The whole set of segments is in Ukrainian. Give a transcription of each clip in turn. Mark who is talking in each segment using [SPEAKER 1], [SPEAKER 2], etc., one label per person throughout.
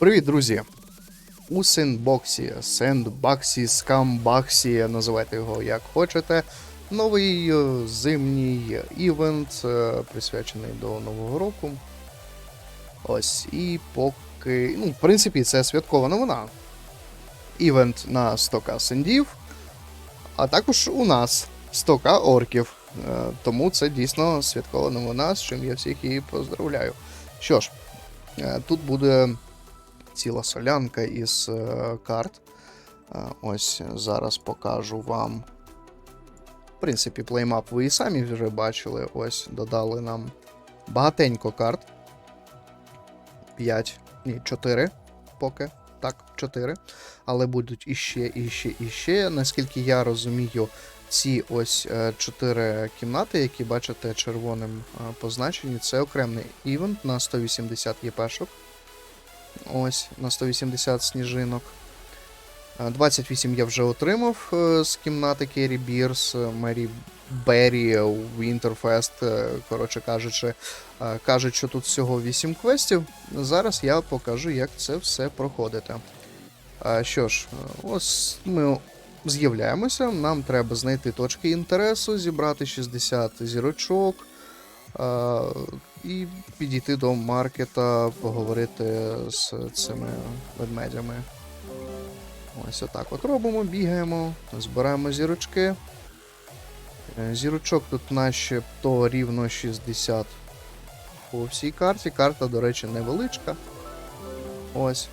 [SPEAKER 1] Привіт, друзі! У Сендбоксі, Сендбаксі, Скамбаксі, називайте його як хочете. Новий е, зимній івент, е, присвячений до Нового року. Ось, і поки. Ну, в принципі, це святкова новина. Івент на 100к сендів, а також у нас 100к орків. Е, Тому це дійсно святкова новина, з чим я всіх і поздравляю. Що ж, тут буде ціла солянка із е, карт. Е, Ось зараз покажу вам. В принципі, плеймап ви і самі вже бачили. Ось додали нам багатенько карт. 5, ні, 4 поки. Так, 4. Але будуть іще, іще, іще. Наскільки я розумію, ці ось 4 кімнати, які бачите червоним е, позначені, це окремий івент на 180 єпешок. Ось, на 180 сніжинок. Е, 28 я вже отримав е, з кімнати Керрі Бірс, Мері Беррі, Вінтерфест, е, коротше кажучи. Е, Кажуть, що тут всього 8 квестів. Зараз я покажу, як це все проходити. Е, Що ж, е, ось ми з'являємося. Нам треба знайти точки інтересу, зібрати 60 зірочок. І підійти до маркета, поговорити з цими ведмедями. Ось отак от робимо, бігаємо, збираємо зірочки. Е, Зірочок тут начебто рівно 60 по всій карті. Карта, до речі, невеличка. Ось.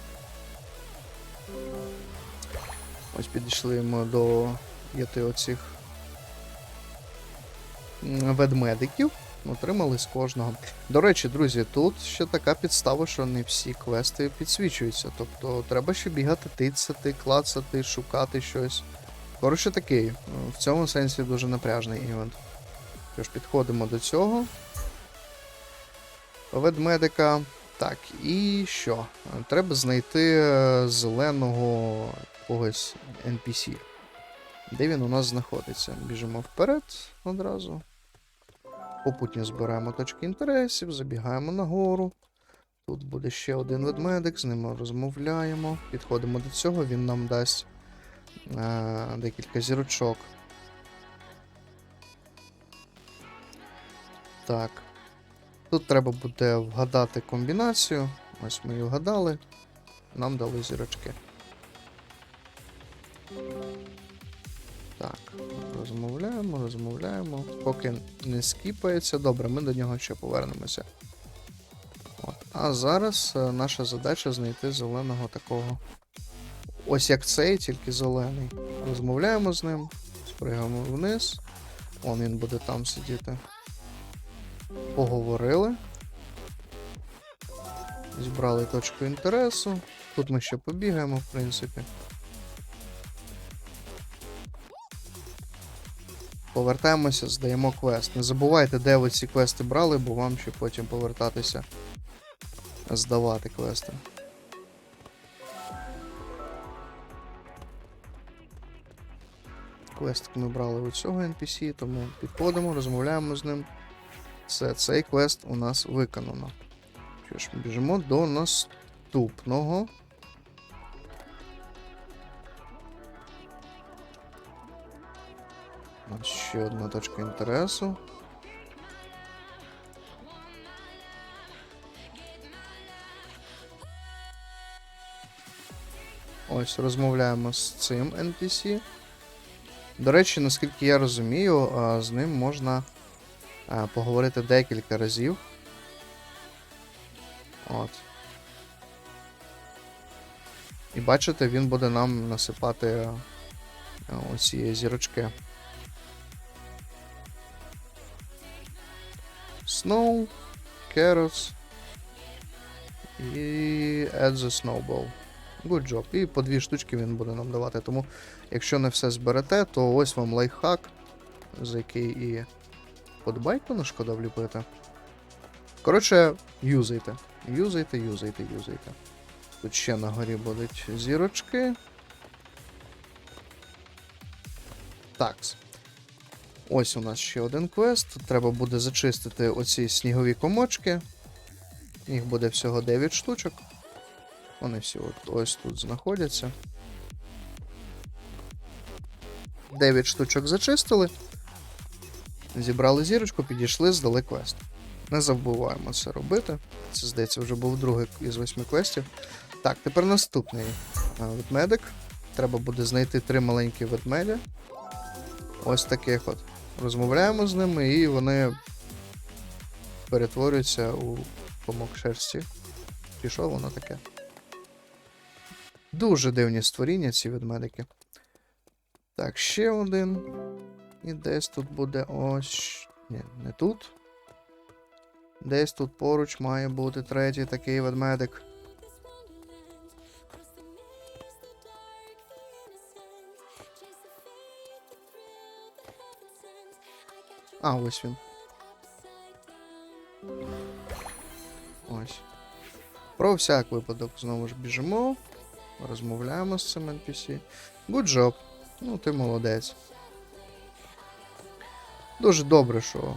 [SPEAKER 1] Ось підійшли ми до п'яти оцих ведмедиків. Отримали з кожного. До речі, друзі, тут ще така підстава, що не всі квести підсвічуються. Тобто треба ще бігати, тицяти, клацати, шукати щось. Коротше такий, е, в цьому сенсі дуже напряжний івент. Тож підходимо до цього. Ведмедика. Так, і що? Треба знайти е, зеленого якогось NPC. Де він у нас знаходиться? Біжимо вперед одразу. Попутні збираємо точки інтересів, забігаємо нагору. Тут буде ще один ведмедик, з ним розмовляємо. Підходимо до цього, він нам дасть е, декілька зірочок. Так. Тут треба буде вгадати комбінацію. Ось ми її вгадали. Нам дали зірочки. Так, розмовляємо, розмовляємо. Поки не скіпається, добре, ми до нього ще повернемося. От. А зараз е, наша задача знайти зеленого такого. Ось як цей, тільки зелений. Розмовляємо з ним, спригаємо вниз. Он він буде там сидіти. Поговорили. Зібрали точку інтересу. Тут ми ще побігаємо, в принципі. Повертаємося, здаємо квест. Не забувайте, де ви ці квести брали, бо вам ще потім повертатися здавати квести. Квестик ми брали у цього NPC, тому підходимо, розмовляємо з ним. Все, цей квест у нас виконано. Що ж, біжимо до наступного. Ще одна точка інтересу. Ось розмовляємо з цим NPC. До речі, наскільки я розумію, з ним можна поговорити декілька разів. От. І бачите, він буде нам насипати оці зірочки. Snow, carrots і add the snowball. Good job. І по дві штучки він буде нам давати. Тому, якщо не все зберете, то ось вам лайфхак, за який і подбайку не шкода вліпити. Коротше, юзайте. Юзайте, юзайте, юзайте. Тут ще на горі будуть зірочки. Такс. Ось у нас ще один квест. Треба буде зачистити оці снігові комочки. Їх буде всього 9 штучок. Вони всі от ось тут знаходяться. 9 штучок зачистили. Зібрали зірочку, підійшли, здали квест. Не забуваємо це робити. Це, здається, вже був другий із восьми квестів. Так, тепер наступний ведмедик. Треба буде знайти три маленькі ведмедя. Ось таких от. Розмовляємо з ними, і вони перетворюються у комок шерсті. Що воно таке? Дуже дивні створіння, ці ведмедики. Так, ще один. І десь тут буде ось. Ні, не тут. Десь тут поруч має бути третій такий ведмедик. А, ось він. Ось. Про всяк випадок знову ж біжимо. Розмовляємо з цим NPC. Good job. Ну, ти молодець. Дуже добре, що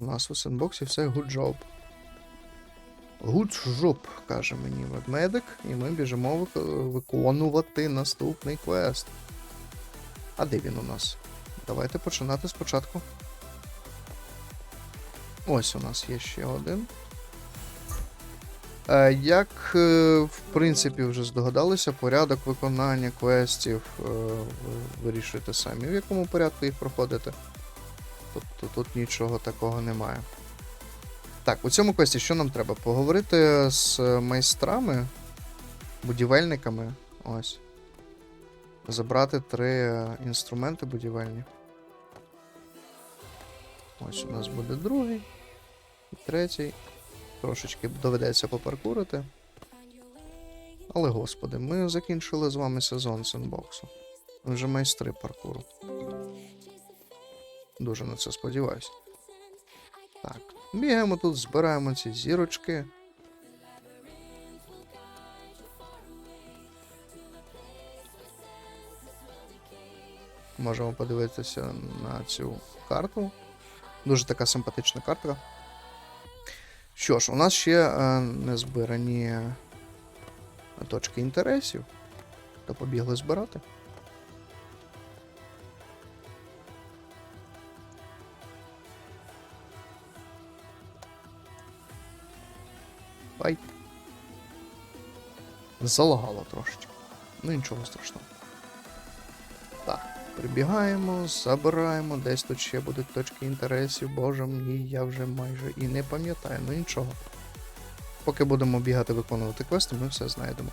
[SPEAKER 1] у нас у сендбоксі все good job. Good job, каже мені ведмедик, і ми біжимо виконувати наступний квест. А де він у нас? Давайте починати спочатку. Ось у нас є ще один. Е, Як, е, в принципі, вже здогадалися, порядок виконання квестів е, вирішуєте самі, в якому порядку їх проходите. Тобто тут нічого такого немає. Так, у цьому квесті що нам треба? Поговорити з майстрами, будівельниками. Ось. Забрати три інструменти будівельні. Ось у нас буде другий. І третій. Трошечки доведеться попаркурити. Але господи, ми закінчили з вами сезон сенбоксу. Ми вже майстри паркуру. Дуже на це сподіваюся. Так, бігаємо тут, збираємо ці зірочки. Можемо подивитися на цю карту. Дуже така симпатична картка. Що ж, у нас ще е, не збирані точки інтересів. То побігли збирати. Ай. Залагало трошечки. Ну нічого страшного. Прибігаємо, забираємо, десь тут ще будуть точки інтересів, боже мій, я вже майже і не пам'ятаю, ну нічого. Поки будемо бігати виконувати квести, ми все знайдемо.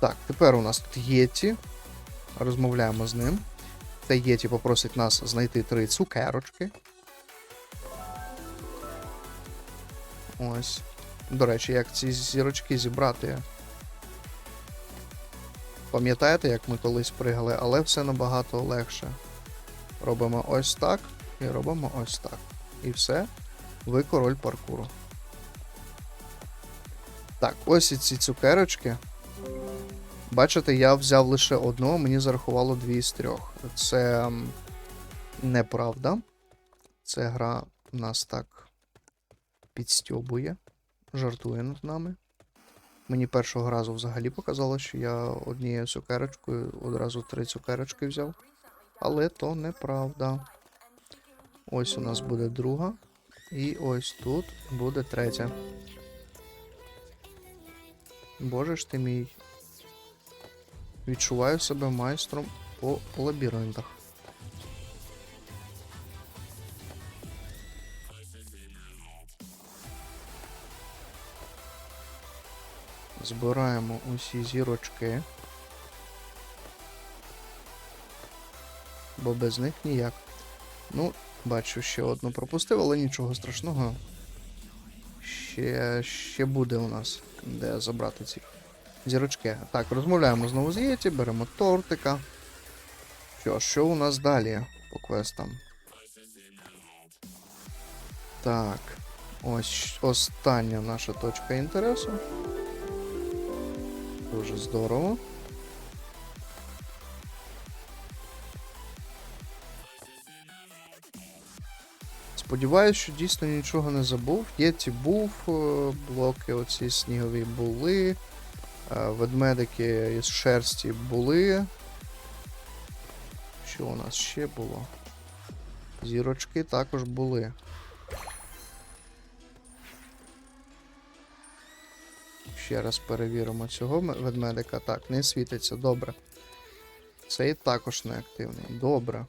[SPEAKER 1] Так, тепер у нас тут Єті. Розмовляємо з ним. Та Єті попросить нас знайти три цукерочки. Ось. До речі, як ці зірочки зібрати. Пам'ятаєте, як ми колись пригали, але все набагато легше. Робимо ось так і робимо ось так. І все. Ви король паркуру. Так, ось і ці цукерочки. Бачите, я взяв лише одну, мені зарахувало дві з трьох. Це неправда. Це гра нас так підстьобує, жартує над нами. Мені першого разу взагалі показало, що я однією цукерочкою одразу три цукерочки взяв. Але то неправда. Ось у нас буде друга. І ось тут буде третя. Боже ж ти мій. Відчуваю себе майстром по лабіринтах. Збираємо усі зірочки. Бо без них ніяк. Ну, бачу, ще одну пропустив, але нічого страшного. Ще, ще буде у нас де забрати ці зірочки. Так, розмовляємо знову з Єті, беремо тортика. Що, що у нас далі по квестам? Так. Ось остання наша точка інтересу. Дуже здорово. Сподіваюсь, що дійсно нічого не забув. Єті був, е, блоки оці снігові були. Е, Ведмедики із шерсті були. Що у нас ще було? Зірочки також були. Ще раз перевіримо цього ведмедика. Так, не світиться, добре. Цей також не активний. Добре.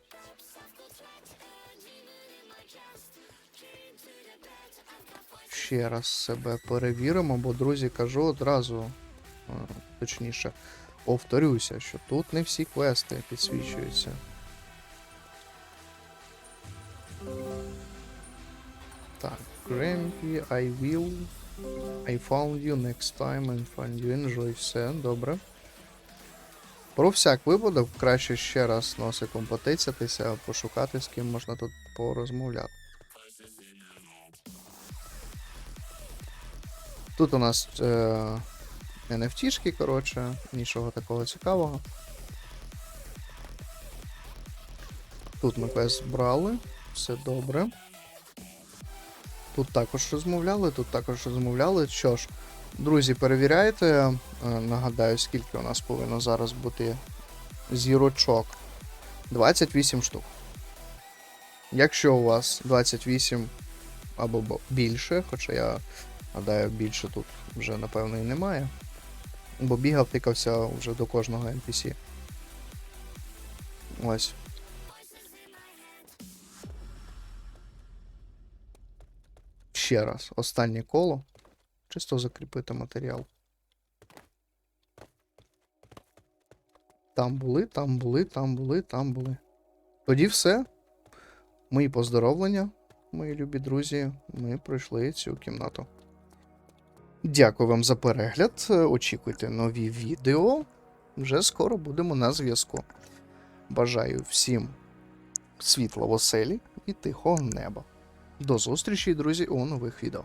[SPEAKER 1] Ще раз себе перевіримо, бо, друзі, кажу одразу, е, точніше, повторюся, що тут не всі квести підсвічуються. Так, Гремпі, I will. I found you next time and find you. Enjoy все, добре. Про всяк випадок краще ще раз носиком потицятися, пошукати, з ким можна тут порозмовляти. Тут у нас е, NFT-шки, коротше, нічого такого цікавого. Тут ми квест брали, все добре. Тут також розмовляли, тут також розмовляли. Що ж, друзі, перевіряйте. Е, Нагадаю, скільки у нас повинно зараз бути зірочок. 28 штук. Якщо у вас 28 або більше, хоча я гадаю, більше тут вже напевно і немає. Бо бігав, тикався вже до кожного NPC. Ось. Ще раз, останнє коло. Чисто закріпити матеріал. Там були, там були, там були, там були. Тоді все. Мої поздоровлення, мої любі друзі. Ми пройшли цю кімнату. Дякую вам за перегляд. Очікуйте нові відео. Вже скоро будемо на зв'язку. Бажаю всім світла в оселі і тихого неба. До зустрічі, друзі, у нових відео.